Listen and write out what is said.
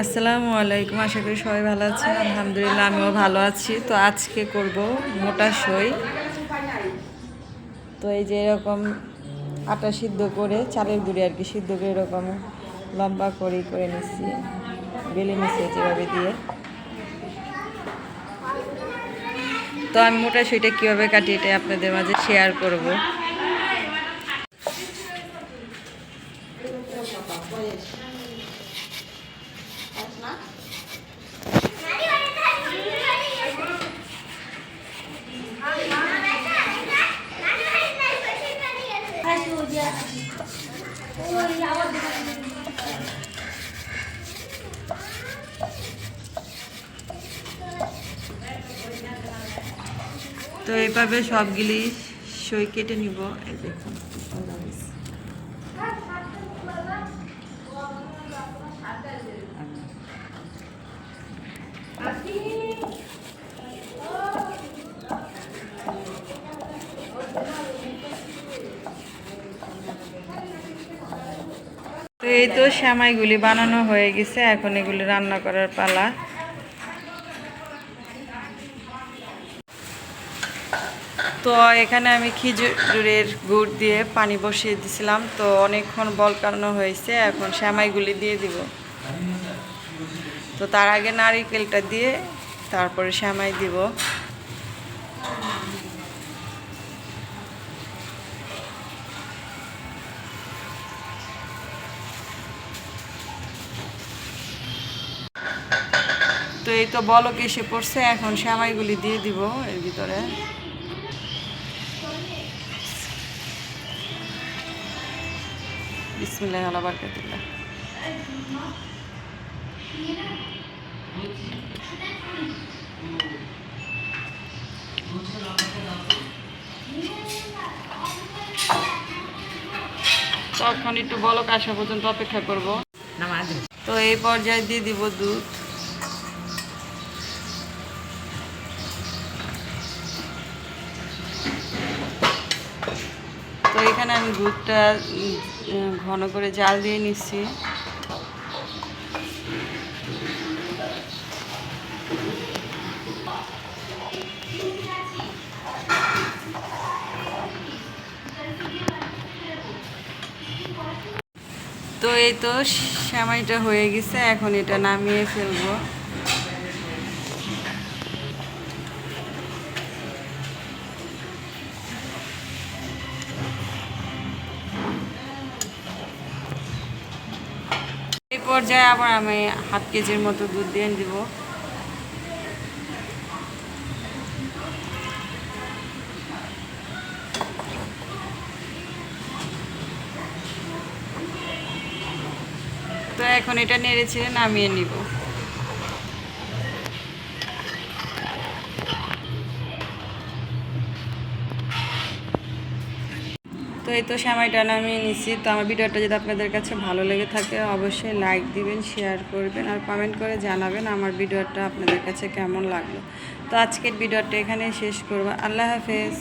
আসসালামু আলাইকুম, আশা করি সবাই ভালো আছেন। আলহামদুলিল্লাহ, আমিও ভালো আছি। তো আজকে করব মোটা সই। তো এই যে এরকম আটা সিদ্ধ করে, চালের গুঁড়ি আর কি সিদ্ধ করে এরকম লম্বা করে করে নিচ্ছি। বেলে নিচ্ছি যেভাবে দিয়ে। তো আমি মোটা সইটা কীভাবে কাটি এটা আপনাদের মাঝে শেয়ার করব। তো এইভাবে সবগুলি সই কেটে নিব দেখুন আল্লাহ হাফেজ। তো এই তো শ্যামাইগুলি বানানো হয়ে গেছে, এখন এগুলি রান্না করার পালা। তো এখানে আমি খিজুরের গুড় দিয়ে পানি বসিয়ে দিছিলাম, তো অনেকক্ষণ বল বলকানো হয়েছে, এখন শ্যামাইগুলি দিয়ে দিব। তো তার আগে নারিকেলটা দিয়ে তারপরে শ্যামাই দিব। তো এই তো বলক এসে পড়ছে, এখন শ্যামাইগুলি দিয়ে দিব এর ভিতরে। বিসমিল্লাহ আলা বারকাতুল্লাহ তখন একটু বলক আসা পর্যন্ত অপেক্ষা তো এই পর্যায়ে দিয়ে দিব দুধ। তো এখানে আমি দুধটা ঘন করে জাল দিয়ে নিচ্ছি। তো এই তো সেমাইটা হয়ে গেছে, এখন এটা নামিয়ে ফেলব। এই পর্যায়ে আবার আমি হাত কেজির মতো দুধ দিয়ে দিব। তো এখন এটা নেড়ে নামিয়ে নিব। তো এই তো সময়টা নামিয়ে নিচ্ছি। তো আমার ভিডিওটা যদি আপনাদের কাছে ভালো লেগে থাকে, অবশ্যই লাইক দিবেন শেয়ার করবেন আর কমেন্ট করে জানাবেন আমার ভিডিওটা আপনাদের কাছে কেমন লাগল। তো আজকের ভিডিওটা এখানেই শেষ করব। আল্লাহ হাফেজ।